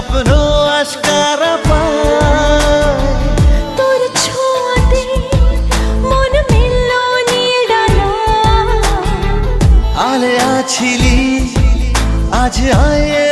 স্বপ্ন আশকারা পায়। তোর ছোঁয়াতে মন মিলল নীল আলে। আছিলি আজ আয়ে